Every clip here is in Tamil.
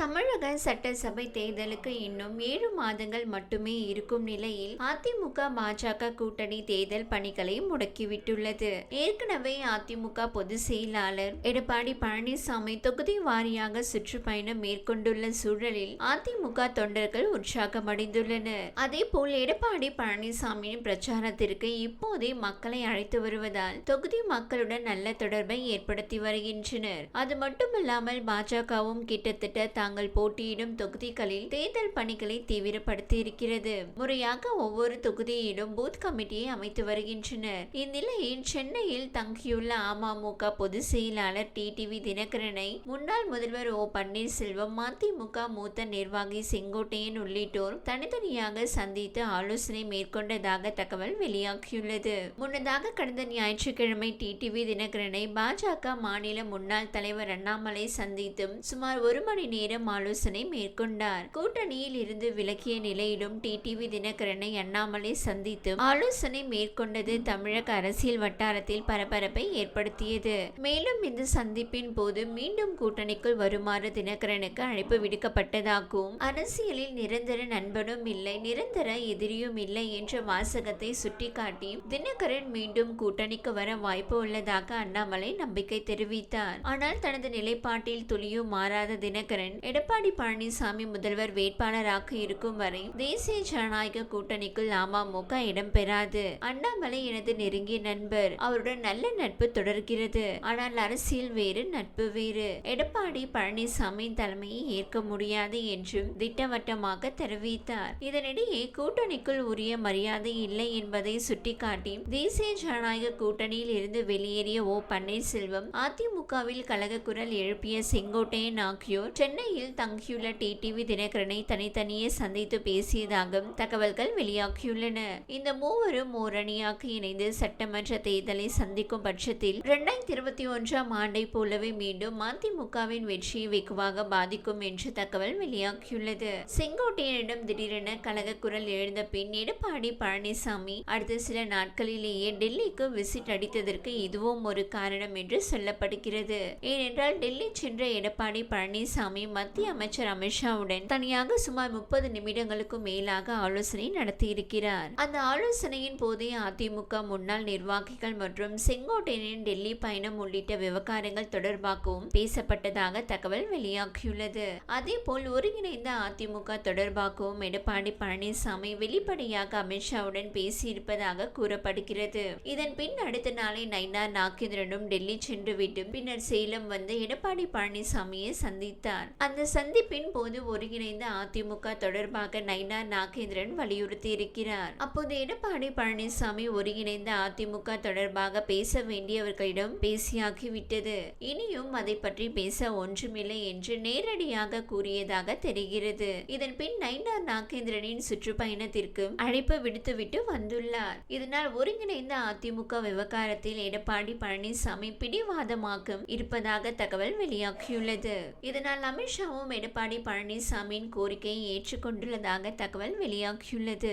தமிழக சட்டசபை தேர்தலுக்கு இன்னும் ஏழு மாதங்கள் மட்டுமே இருக்கும் நிலையில் அதிமுக பாஜக கூட்டணி தேர்தல் பணிகளை முடக்கிவிட்டுள்ளது. ஏற்கனவே அதிமுக பொதுச் செயலாளர் எடப்பாடி பழனிசாமி தொகுதி வாரியாக சுற்றுப்பயணம் மேற்கொண்டுள்ள சூழலில் அதிமுக தொண்டர்கள் உற்சாகமடைந்துள்ளனர். அதேபோல் எடப்பாடி பழனிசாமியின் பிரச்சாரத்திற்கு இப்போதே மக்களை அழைத்து வருவதால் தொகுதி மக்களுடன் நல்ல தொடர்பை ஏற்படுத்தி வருகின்றனர். அது மட்டுமல்லாமல் பாஜகவும் கிட்டத்தட்ட தாங்கள் போட்டியிடும் தொகுதிகளில் தேர்தல் பணிகளை தீவிரப்படுத்தி இருக்கிறது முறையாக ஒவ்வொரு தொகுதியிலும் பூத் கமிட்டியை அமைத்து வருகின்றனர். இந்நிலையில் சென்னையில் தங்கியுள்ள அமமுக பொதுச் செயலாளர் டிடிவி தினகரனை முன்னாள் முதல்வர் ஓ. பன்னீர்செல்வம் மதிமுக மூத்த நிர்வாகி செங்கோட்டையன் உள்ளிட்டோர் தனித்தனியாக சந்தித்து ஆலோசனை மேற்கொண்டதாக தகவல் வெளியாகியுள்ளது. முன்னதாக கடந்த ஞாயிற்றுக்கிழமை டிடிவி தினகரனை பாஜக மாநில முன்னாள் தலைவர் அண்ணாமலை சந்தித்தும் சுமார் ஒரு மணி நேரம் ஆலோசனை மேற்கொண்டார். கூட்டணியில் இருந்து விலகிய நிலையிலும் டிடிவி தினகரனை அண்ணாமலை சந்தித்து ஆலோசனை மேற்கொண்டது தமிழக அரசியல் வட்டாரத்தில் பரபரப்பை ஏற்படுத்தியது. மேலும் இந்த சந்திப்பின் போது மீண்டும் கூட்டணிக்குள் வருமாறு தினகரனுக்கு அழைப்பு விடுக்கப்பட்டதாகவும் அரசியலில் நிரந்தர நண்பனும் இல்லை நிரந்தர எதிரியும் இல்லை என்ற வாசகத்தை சுட்டிக்காட்டி தினகரன் மீண்டும் கூட்டணிக்கு வர வாய்ப்பு உள்ளதாக அண்ணாமலை நம்பிக்கை தெரிவித்தார். ஆனால் தனது நிலைப்பாட்டில் துளியும் மாறாத தினகரன் எடப்பாடி பழனிசாமி முதல்வர் வேட்பாளராக இருக்கும் வரை தேசிய ஜனநாயக கூட்டணிக்குள் அமமுக இடம்பெறாது. அண்ணாமலை எனது நெருங்கிய நண்பர். அவருடன் நல்ல நட்பு தொடர்கிறது. ஆனால் அரசியல் வேறு நட்பு வேறு. எடப்பாடி பழனிசாமி தலைமையை ஏற்க முடியாது என்றும் திட்டவட்டமாக தெரிவித்தார். இதனிடையே கூட்டணிக்குள் உரிய மரியாதை இல்லை என்பதை சுட்டிக்காட்டி தேசிய ஜனநாயக கூட்டணியில் இருந்து வெளியேறிய ஓ பன்னீர்செல்வம் அதிமுகவில் கழக குரல் எழுப்பிய செங்கோட்டையன் ஆகியோர் சென்னையில் தங்கியுள்ள டிடிவி தினகரனை தனித்தனியே சந்தித்து பேசியதாகவும் தகவல்கள் வெளியாகியுள்ளன. இந்த மூவரும் ஓரணியாக இணைந்து சட்டமன்ற தேர்தலை சந்திக்கும் பட்சத்தில் இரண்டாயிரத்தி இருபத்தி ஒன்றாம் ஆண்டை போலவே மீண்டும் அதிமுகவின் வெற்றியை வெகுவாக பாதிக்கும் என்று தகவல் வெளியாகியுள்ளது. செங்கோட்டையனிடம் திடீரென கலக குரல் எழுந்த பின் எடப்பாடி பழனிசாமி அடுத்த சில நாட்களிலேயே டெல்லிக்கு விசிட் அடித்ததற்கு இதுவும் ஒரு காரணம் என்று சொல்லப்படுகிறது. ஏனென்றால் டெல்லி சென்ற எடப்பாடி பழனிசாமி மத்திய அமைச்சர் அமித்ஷாவுடன் தனியாக சுமார் முப்பது நிமிடங்களுக்கும் மேலாக ஆலோசனை நடத்தியிருக்கிறார். அந்த ஆலோசனையின் போதே அதிமுக முன்னாள் நிர்வாகிகள் மற்றும் செங்கோட்டையனின் டெல்லி பயணம் உள்ளிட்ட விவகாரங்கள் தொடர்பாகவும் பேசப்பட்டதாக தகவல் வெளியாகியுள்ளது. அதேபோல் ஒருங்கிணைந்த அதிமுக தொடர்பாகவும் எடப்பாடி பழனிசாமி வெளிப்படையாக அமித்ஷாவுடன் பேசியிருப்பதாக கூறப்படுகிறது. இதன் பின் அடுத்த நாளை நைனார் நாகேந்திரனும் டெல்லி சென்றுவிட்டு பின்னர் சேலம் வந்து எடப்பாடி பழனிசாமியை சந்தித்தார். அந்த சந்திப்பின் போது ஒருங்கிணைந்த அதிமுக தொடர்பாக நைனார் நாகேந்திரன் வலியுறுத்தி இருக்கிறார் அப்போது எடப்பாடி பழனிசாமி ஒருங்கிணைந்த அதிமுக தொடர்பாக பேச வேண்டியவர்களிடம் பேசியாகிவிட்டது. இனியும் அதை பற்றி பேச ஒன்றுமில்லை என்று நேரடியாக கூறியதாக தெரிகிறது. இதன் பின் நைனார் நாகேந்திரனின் சுற்றுப்பயணத்திற்கு அழைப்பு விடுத்துவிட்டு வந்துள்ளார். இதனால் ஒருங்கிணைந்த அதிமுக விவகாரத்தில் எடப்பாடி பழனிசாமி பிடிவாதமாக இருப்பதாக தகவல் வெளியாகியுள்ளது. இதனால் அமித்ஷாவும் எடப்பாடி பழனிசாமியின் கோரிக்கையை ஏற்றுக்கொண்டுள்ளதாக தகவல் வெளியாகியுள்ளது.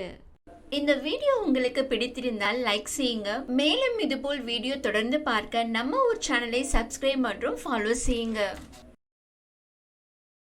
இந்த வீடியோ உங்களுக்கு பிடித்திருந்தால் லைக் செய்யுங்க. மேலும் இதுபோல் வீடியோ தொடர்ந்து பார்க்க நம்ம ஒரு சேனலை சப்ஸ்கிரைப் மற்றும் ஃபாலோ செய்யுங்க.